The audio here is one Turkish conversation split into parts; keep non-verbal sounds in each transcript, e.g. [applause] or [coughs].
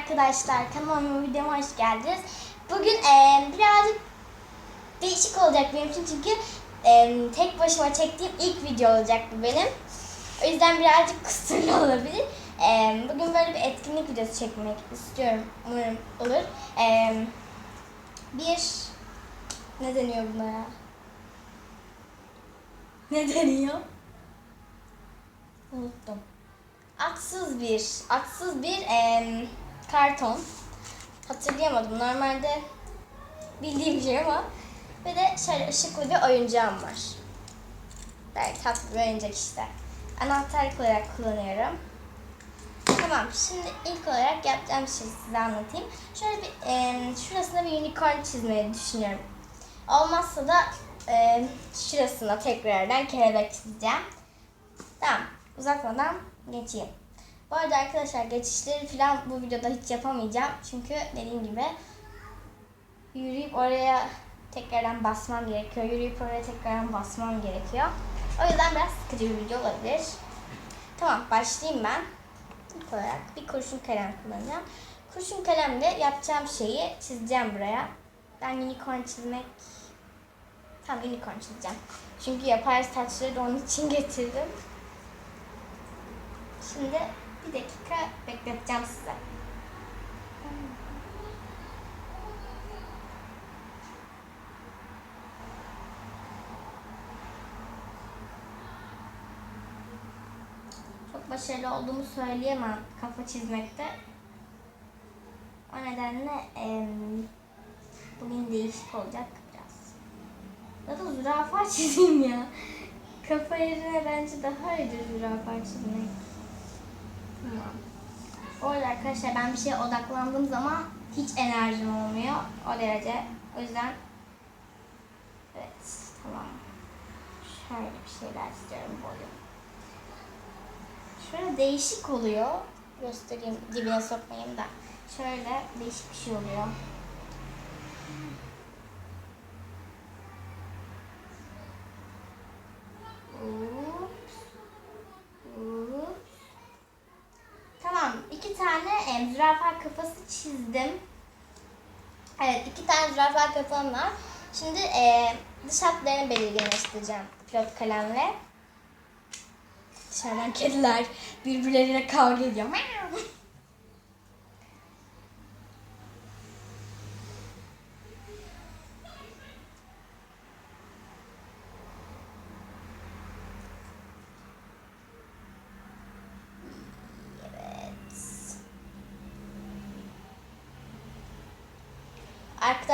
arkadaşlar. Kanalıma videoma hoş geldiniz. Bugün eee, birazcık değişik olacak benim için çünkü eee, tek başıma çektiğim ilk video olacak bu benim. O yüzden birazcık [laughs] kusurlu olabilir. Eee, bugün böyle bir etkinlik videosu çekmek istiyorum. Umarım olur. Eee, bir ne deniyor buna ya? Ne deniyor? Unuttum. Aksız bir, aksız bir em, karton. Hatırlayamadım. Normalde bildiğim şey ama. Ve de şöyle ışıklı bir oyuncağım var. Belki tatlı bir oyuncak işte. Anahtarlık olarak kullanıyorum. Tamam, şimdi ilk olarak yapacağım şeyi size anlatayım. Şöyle bir, em, şurasına bir unicorn çizmeyi düşünüyorum. Olmazsa da em, şurasına tekrardan kelebek çizeceğim. Tamam, uzatmadan geçeyim. Bu arada arkadaşlar geçişleri falan bu videoda hiç yapamayacağım. Çünkü dediğim gibi yürüyüp oraya tekrardan basmam gerekiyor. Yürüyüp oraya tekrardan basmam gerekiyor. O yüzden biraz sıkıcı bir video olabilir. Tamam, başlayayım ben. İlk olarak bir kurşun kalem kullanacağım. Kurşun kalemle yapacağım şeyi çizeceğim buraya. Ben unicorn çizmek... Tamam unicorn çizeceğim. Çünkü yapay saçları da onun için getirdim. Şimdi bir dakika bekleteceğim size. Çok başarılı olduğumu söyleyemem kafa çizmekte. O nedenle em, bugün değişik olacak biraz. Ya da zürafa [laughs] çizeyim ya. Kafa yerine bence daha iyidir zürafa çizmek. Tamam. Bu arada arkadaşlar ben bir şeye odaklandığım zaman hiç enerjim olmuyor. O derece. O yüzden evet tamam. Şöyle bir şeyler istiyorum boyu. Şöyle değişik oluyor. Göstereyim dibine sokmayayım da. Şöyle değişik bir şey oluyor. Ups. Ups. Tamam, iki tane e, zürafa kafası çizdim. Evet, iki tane zürafa kafam var. Şimdi e, dış hatlarını belirginleştireceğim pilot kalemle. Dışarıdan kediler birbirleriyle kavga ediyor. Evet.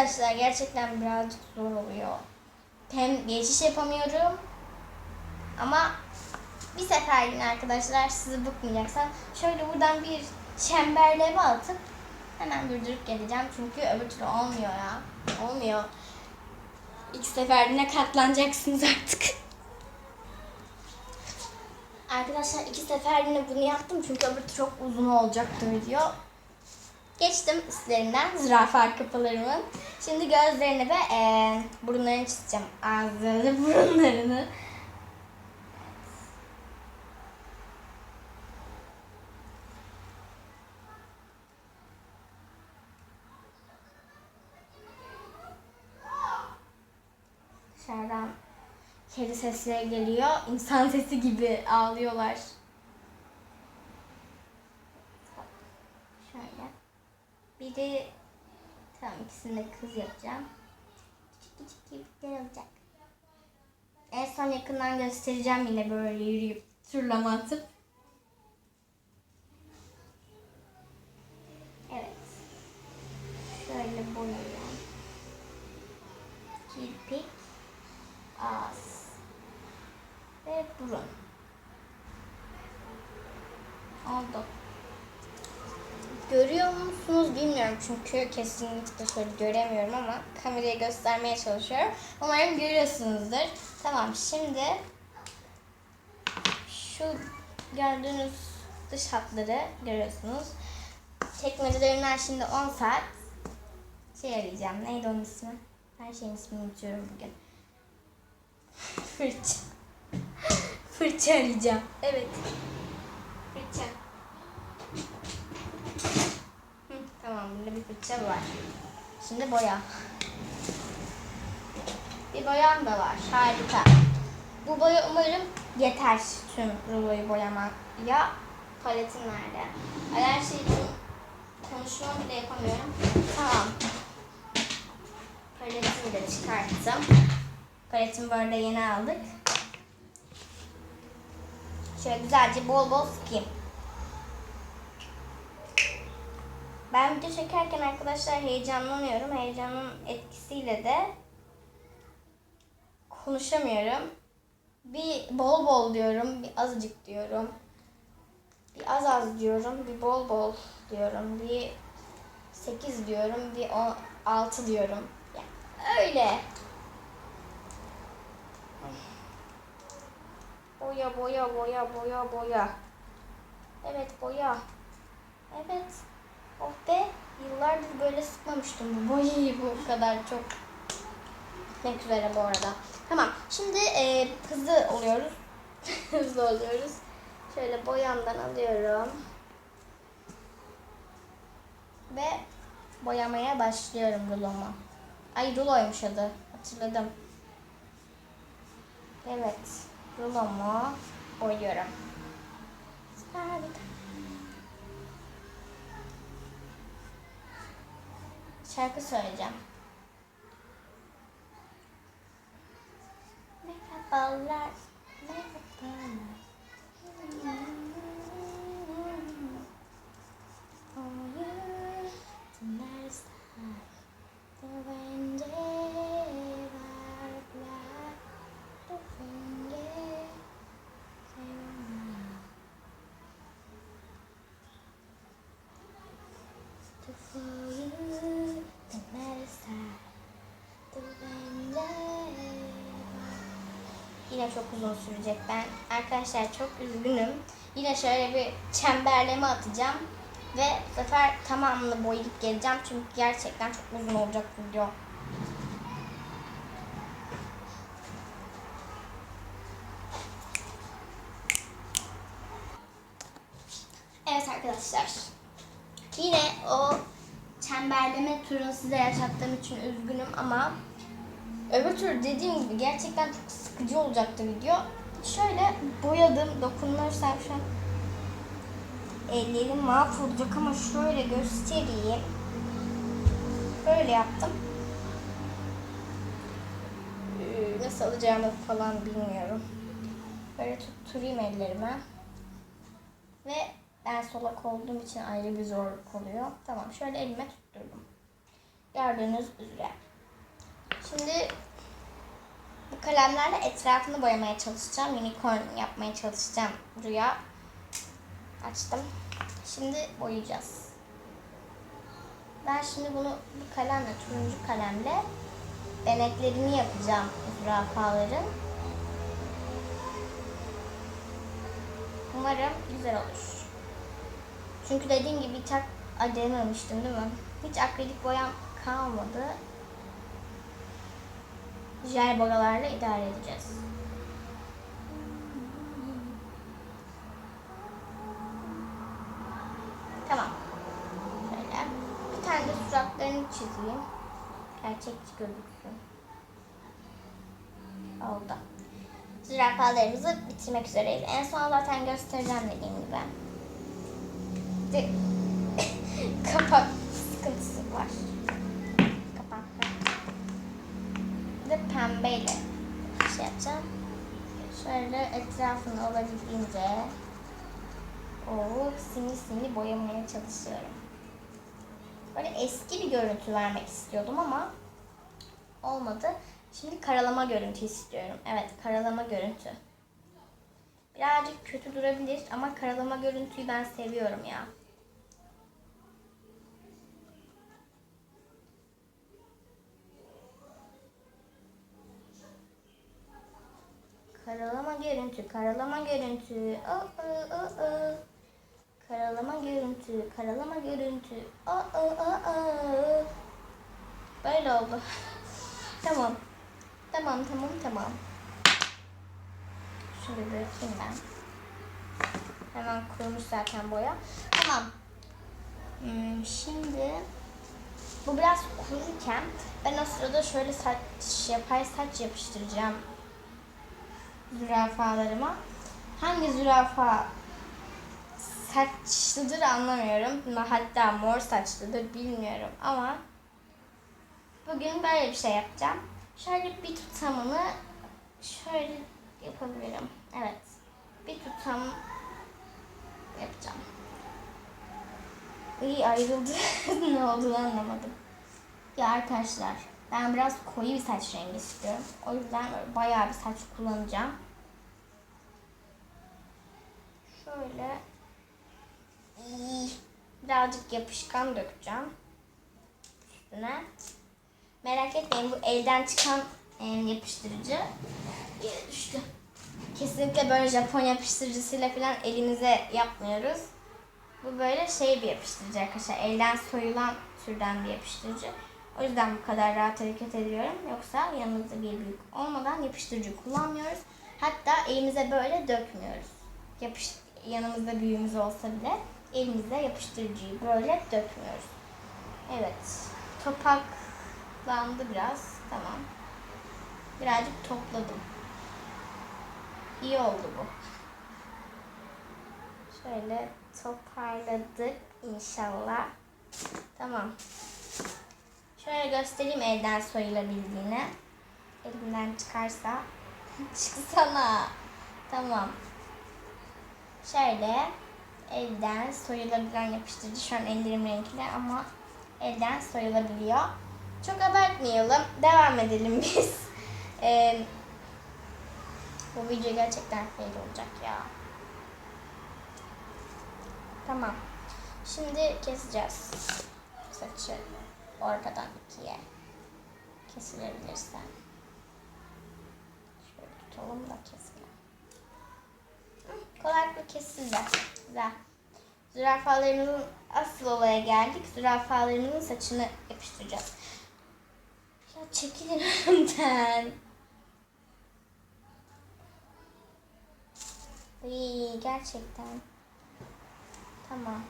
Arkadaşlar gerçekten birazcık zor oluyor. Hem geçiş yapamıyorum ama bir seferliğine arkadaşlar sizi bıkmayacaksam şöyle buradan bir çemberleme atıp hemen durdurup geleceğim. Çünkü öbür türlü olmuyor ya. Olmuyor. İlk seferliğine katlanacaksınız artık. Arkadaşlar iki seferliğine bunu yaptım çünkü öbür çok uzun olacaktı video. Geçtim üstlerinden zürafa kafalarımın. Şimdi gözlerini ve eee burunlarını çizeceğim. Ağzını, [laughs] burunlarını. Dışarıdan kedi sesleri geliyor. İnsan sesi gibi ağlıyorlar. Şöyle. Biri tamam ikisini kız yapacağım. Küçük küçük kirpikler olacak. En son yakından göstereceğim yine böyle yürüyüp turlama atıp. Evet. Şöyle boyayacağım. Kirpik, ağız ve burun. Oldu. Görüyor musunuz bilmiyorum çünkü kesinlikle şöyle göremiyorum ama kameraya göstermeye çalışıyorum. Umarım görüyorsunuzdur. Tamam şimdi şu gördüğünüz dış hatları görüyorsunuz. Çekmecelerimden şimdi 10 saat şey arayacağım. Neydi onun ismi? Her şeyin ismini unutuyorum bugün. [laughs] Fırça. Fırça arayacağım. Evet. Fırça. Burada bir fırça var. Şimdi boya. Bir boyam da var. Harika. Bu boya umarım yeter tüm ruloyu boyamaya. Paletim nerede? Her şey için konuşmamı bile yapamıyorum. Tamam. Paletimi de çıkarttım. Paletimi böyle yeni aldık. Şöyle güzelce bol bol sıkayım. Ben video çekerken arkadaşlar heyecanlanıyorum. Heyecanın etkisiyle de konuşamıyorum. Bir bol bol diyorum, bir azıcık diyorum. Bir az az diyorum, bir bol bol diyorum. Bir 8 diyorum, bir 6 diyorum. Yani öyle. Boya boya boya boya boya. Evet boya. Evet. Oh be. Yıllardır böyle sıkmamıştım bu boyayı bu kadar çok. Bitmek üzere bu arada. Tamam. Şimdi e, hızlı oluyoruz. [laughs] hızlı oluyoruz. Şöyle boyamdan alıyorum. Ve boyamaya başlıyorum rulomu. Ay ruloymuş adı. Hatırladım. Evet. Rulomu boyuyorum. Harika. Şarkı söyleyeceğim. Merhabalar. Merhabalar. Yine çok uzun sürecek. Ben arkadaşlar çok üzgünüm. Yine şöyle bir çemberleme atacağım. Ve bu sefer tamamını boyayıp geleceğim. Çünkü gerçekten çok uzun olacak video. Evet arkadaşlar. Yine o çemberleme turunu size yaşattığım için üzgünüm ama öbür tur dediğim gibi gerçekten çok sıkıcı olacaktı video. Şöyle boyadım. Dokunursam şu an ellerim mahvolacak ama şöyle göstereyim. Böyle yaptım. Ee, Nasıl alacağımı falan bilmiyorum. Böyle tutturayım ellerime. Ve ben solak olduğum için ayrı bir zorluk oluyor. Tamam şöyle elime tutturdum. Gördüğünüz üzere. Şimdi bu kalemlerle etrafını boyamaya çalışacağım. Unicorn yapmaya çalışacağım buraya. Açtım. Şimdi boyayacağız. Ben şimdi bunu bu kalemle, turuncu kalemle beneklerini yapacağım zürafaların. Umarım güzel olur. Çünkü dediğim gibi hiç ak- Ay, denememiştim değil mi? Hiç akrilik boyam kalmadı. Jel boyalarla idare edeceğiz. Tamam. Şöyle. Bir tane de suratlarını çizeyim. Gerçekçi gözüksün. Oldu. Zürafalarımızı bitirmek üzereyiz. En son zaten göstereceğim dediğim gibi. De [coughs] kapak sıkıntısı var. De pembeyle şey yapacağım. Şöyle etrafını olabildiğince o sini sini boyamaya çalışıyorum. Böyle eski bir görüntü vermek istiyordum ama olmadı. Şimdi karalama görüntü istiyorum. Evet, karalama görüntü. Birazcık kötü durabilir ama karalama görüntüyü ben seviyorum ya. Karalama görüntü, karalama görüntü. Oh, oh, oh, oh. Karalama görüntü, karalama görüntü. Oh, oh, oh, oh. Böyle oldu. [laughs] tamam. Tamam, tamam, tamam. Şunu bırakayım ben. Hemen kurumuş zaten boya. Tamam. Hmm, şimdi Bu biraz kururken ben o sırada şöyle saç, yapay saç yapıştıracağım zürafalarıma. Hangi zürafa saçlıdır anlamıyorum. Hatta mor saçlıdır bilmiyorum ama bugün böyle bir şey yapacağım. Şöyle bir tutamını şöyle yapabilirim. Evet. Bir tutam yapacağım. İyi ayrıldı. [laughs] ne olduğunu anlamadım. Ya arkadaşlar ben biraz koyu bir saç rengi istiyorum. O yüzden böyle bayağı bir saç kullanacağım. Şöyle birazcık yapışkan dökeceğim üstüne. Merak etmeyin bu elden çıkan e, yapıştırıcı yere düştü. Kesinlikle böyle Japon yapıştırıcısıyla falan elimize yapmıyoruz. Bu böyle şey bir yapıştırıcı arkadaşlar. Elden soyulan türden bir yapıştırıcı. O yüzden bu kadar rahat hareket ediyorum. Yoksa yanımızda bir büyük olmadan yapıştırıcı kullanmıyoruz. Hatta elimize böyle dökmüyoruz. Yapış, yanımızda büyüğümüz olsa bile elimize yapıştırıcıyı böyle dökmüyoruz. Evet. Topaklandı biraz. Tamam. Birazcık topladım. İyi oldu bu. Şöyle toparladık inşallah. Tamam. Şöyle göstereyim elden soyulabildiğini. Elimden çıkarsa. [laughs] Çıksana. Tamam. Şöyle elden soyulabilen yapıştırıcı. Şu an ellerim renkli ama elden soyulabiliyor. Çok abartmayalım. Devam edelim [laughs] biz. Ee, bu video gerçekten fail olacak ya. Tamam. Şimdi keseceğiz. Saçı ortadan ikiye kesilebilirse. Şöyle tutalım da keselim. Kolaylıkla kesildi. Güzel. Zürafalarımızın asıl olaya geldik. Zürafalarımızın saçını yapıştıracağız. Ya çekilin önümden. İyi gerçekten. Tamam.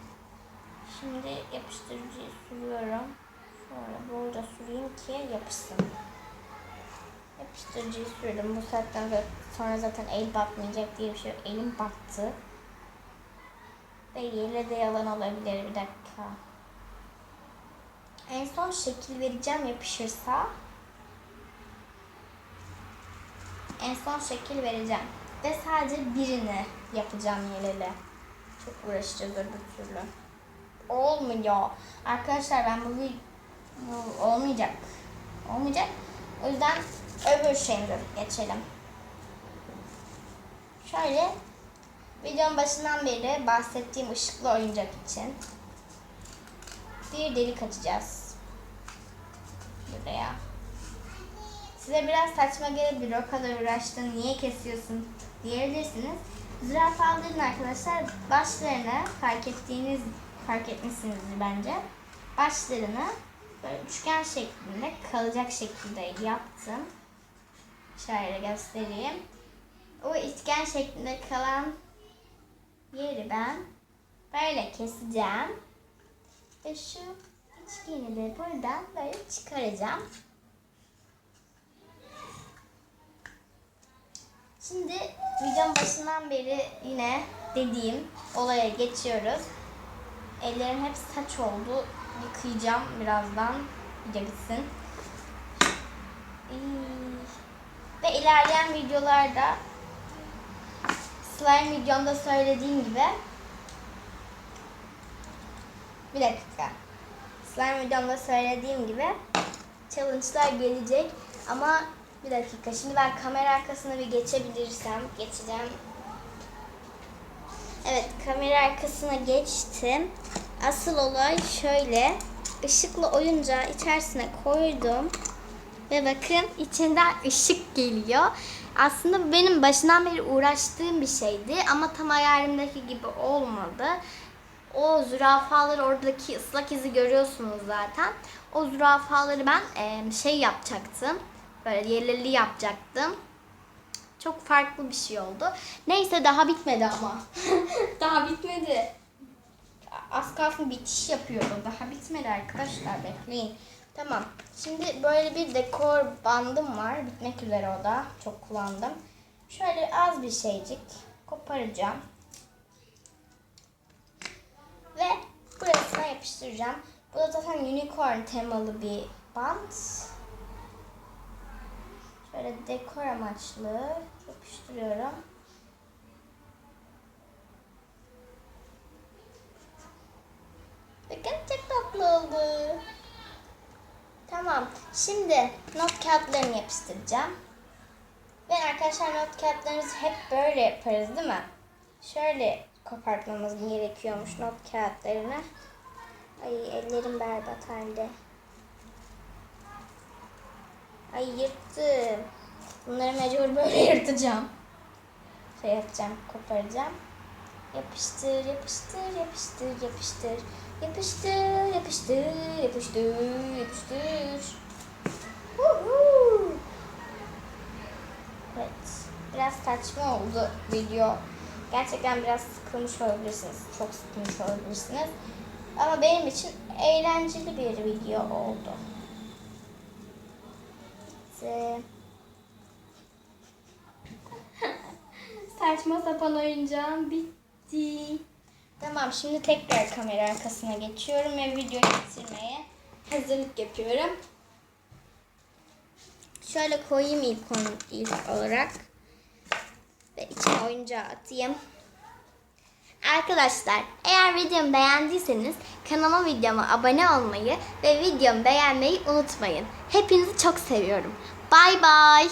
Şimdi yapıştırıcıyı sürüyorum. Şöyle bolca süreyim ki yapışsın. Yapıştırıcıyı sürdüm. Bu saatten sonra zaten el batmayacak diye bir şey yok. Elim battı. Ve yere de yalan olabilir. Bir dakika. En son şekil vereceğim yapışırsa. En son şekil vereceğim. Ve sadece birini yapacağım yelele. Çok uğraşacağız öbür türlü. Olmuyor. Arkadaşlar ben bu, bu olmayacak. Olmayacak. O yüzden öbür şeyimize geçelim. Şöyle videonun başından beri bahsettiğim ışıklı oyuncak için bir delik açacağız. Buraya. Size biraz saçma gelebilir. O kadar uğraştın. Niye kesiyorsun diyebilirsiniz. Zürafaların arkadaşlar başlarını fark ettiğiniz fark etmişsinizdir bence. Başlarını böyle üçgen şeklinde kalacak şekilde yaptım. Şöyle göstereyim. O üçgen şeklinde kalan yeri ben böyle keseceğim. Ve şu üçgeni de buradan böyle çıkaracağım. Şimdi videonun başından beri yine dediğim olaya geçiyoruz. Ellerim hep saç oldu. Yıkayacağım birazdan. İyice gitsin. Ee, Ve ilerleyen videolarda slime videomda söylediğim gibi bir dakika. Slime videomda söylediğim gibi challenge'lar gelecek ama bir dakika. Şimdi ben kamera arkasına bir geçebilirsem geçeceğim. Evet kamera arkasına geçtim. Asıl olay şöyle. Işıklı oyuncağı içerisine koydum. Ve bakın içinden ışık geliyor. Aslında benim başından beri uğraştığım bir şeydi. Ama tam hayalimdeki gibi olmadı. O zürafaları oradaki ıslak izi görüyorsunuz zaten. O zürafaları ben şey yapacaktım. Böyle yerleri yapacaktım. Çok farklı bir şey oldu. Neyse daha bitmedi ama. [laughs] daha bitmedi. Az kalsın bitiş yapıyordu. Daha bitmedi arkadaşlar bekleyin. Tamam. Şimdi böyle bir dekor bandım var. Bitmek üzere o da. Çok kullandım. Şöyle az bir şeycik koparacağım. Ve burasına yapıştıracağım. Bu da zaten unicorn temalı bir bant. Şöyle dekor amaçlı yapıştırıyorum. Bakın çok tatlı oldu. Tamam. Şimdi not kağıtlarını yapıştıracağım. Ve arkadaşlar not kağıtlarımızı hep böyle yaparız değil mi? Şöyle kopartmamız gerekiyormuş not kağıtlarını. Ay ellerim berbat halde. Ay yırttım. Bunları mecbur böyle [laughs] yırtacağım. Şey yapacağım, koparacağım. Yapıştır, yapıştır, yapıştır, yapıştır. Yapıştır, yapıştır, yapıştır, yapıştır. Huhu. Evet. Biraz saçma oldu video. Gerçekten biraz sıkılmış olabilirsiniz. Çok sıkılmış olabilirsiniz. Ama benim için eğlenceli bir video oldu. Bitti. [laughs] Saçma sapan oyuncağım bitti. Tamam şimdi tekrar kamera arkasına geçiyorum ve video bitirmeye hazırlık yapıyorum. Şöyle koyayım ilk, ilk olarak. Ve içine oyuncağı atayım. Arkadaşlar eğer videomu beğendiyseniz kanalıma videoma abone olmayı ve videomu beğenmeyi unutmayın. Hepinizi çok seviyorum. Bay bay.